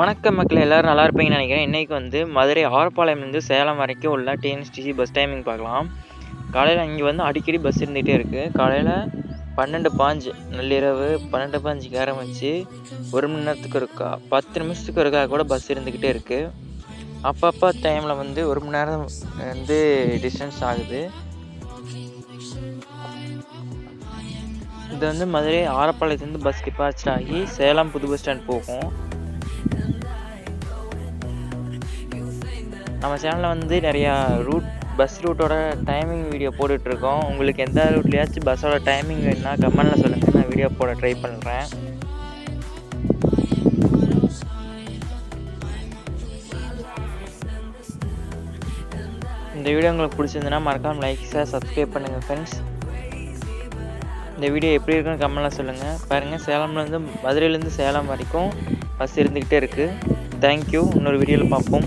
வணக்கம் மக்கள் எல்லோரும் நல்லா இருப்பீங்கன்னு நினைக்கிறேன். இன்றைக்கி வந்து மதுரை ஆரப்பாளையம்லேருந்து சேலம் வரைக்கும் உள்ள டிஎன்எஸ்டிசி பஸ் டைமிங் பார்க்கலாம். காலையில் இங்கே வந்து அடிக்கடி பஸ் இருந்துகிட்டே இருக்குது காலையில் பன்னெண்டு பாஞ்சு நள்ளிரவு பன்னெண்டு பாஞ்சுக்கு ஆரம்பித்து ஒரு மணி நேரத்துக்கு இருக்கா பத்து நிமிஷத்துக்கு இருக்கா கூட பஸ் இருந்துக்கிட்டே இருக்குது அப்பப்போ டைமில் வந்து ஒரு மணி நேரம் வந்து டிஸ்டன்ஸ் ஆகுது. இது வந்து மதுரை ஆரப்பாளையத்துலேருந்து பஸ் டிபார்ச்சர் ஆகி சேலம் புது பஸ் ஸ்டாண்ட் போகும். நம்ம சேனலில் வந்து நிறையா ரூட் பஸ் ரூட்டோட டைமிங் வீடியோ போட்டுட்ருக்கோம். உங்களுக்கு எந்த ரூட்லையாச்சும் பஸ்ஸோட டைமிங் வேணுன்னா கமெண்டில் சொல்லுங்கள் நான் வீடியோ போட ட்ரை பண்ணுறேன் இந்த வீடியோ உங்களுக்கு பிடிச்சிருந்துன்னா மறக்காமல் லைக் ஷேர் சப்ஸ்கிரைப் பண்ணுங்கள் ஃப்ரெண்ட்ஸ் இந்த வீடியோ எப்படி இருக்குன்னு கமெண்டில் சொல்லுங்கள் பாருங்கள் சேலம்லேருந்து மதுரையிலேருந்து சேலம் வரைக்கும் பஸ் இருந்துக்கிட்டே இருக்குது தேங்க்யூ இன்னொரு வீடியோவில் பார்ப்போம்.